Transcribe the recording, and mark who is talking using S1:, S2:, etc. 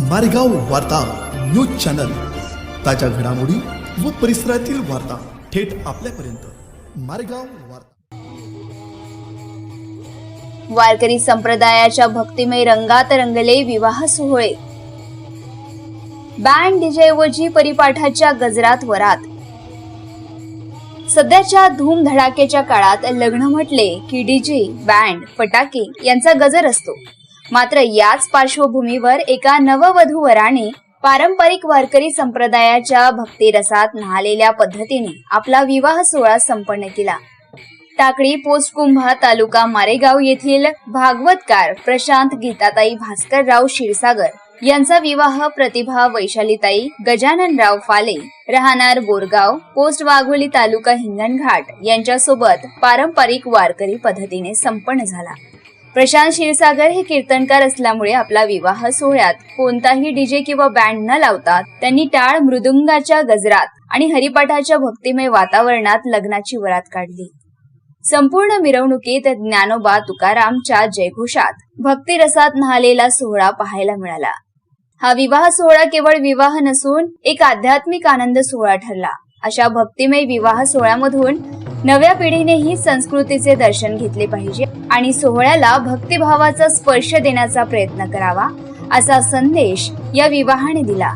S1: मारेगाव वार्ता news channel. ताज्या घडामोडी व परिसरातील वार्ता थेट आपल्यापर्यंत. मारेगाव वार्ता.
S2: वारकरी संप्रदायाच्या भक्तिमय रंगात रंगले विवाह सोहळे. बँड डीजेऐवजी परिपाठाच्या गजरात वरात. सध्याच्या धूमधडाकेच्या काळात लग्न म्हटले की डीजे बँड फटाके यांचा गजर असतो. मात्र याच पार्श्वभूमीवर एका नववधू वराने पारंपरिक वारकरी संप्रदायाच्या भक्तिरसात न्हालेल्या पद्धतीने आपला विवाह सोहळा संपन्न केला. टाकळी पोस्ट कुंभा तालुका मारेगाव येथील भागवतकार प्रशांत गीताताई भास्करराव क्षीरसागर यांचा विवाह प्रतिभा वैशालीताई गजाननराव फाले राहणार बोरगाव पोस्ट वाघोली तालुका हिंगणघाट यांच्यासोबत पारंपरिक वारकरी पद्धतीने संपन्न झाला. प्रशांत क्षीरसागर हे कीर्तनकार असल्यामुळे आपला विवाह सोहळ्यात कोणताही डीजे किंवा बँड न लावता त्यांनी टाळ मृदुंगाच्या गजरात आणि हरिपाठाच्या भक्तिमय वातावरणात लग्नाची वरात काढली. संपूर्ण मिरवणुकीत ज्ञानोबा तुकारामच्या जयघोषात भक्तिरसात न्हालेला सोहळा पाहायला मिळाला. हा विवाह सोहळा केवळ विवाह नसून एक आध्यात्मिक आनंद सोहळा ठरला. अशा भक्तिमय विवाह सोहळ्यामधून नव्या पिढीनेही संस्कृतीचे दर्शन घेतले पाहिजे आणि सोहळ्याला भक्तिभावाचा स्पर्श देण्याचा प्रयत्न करावा असा संदेश या विवाहाने दिला.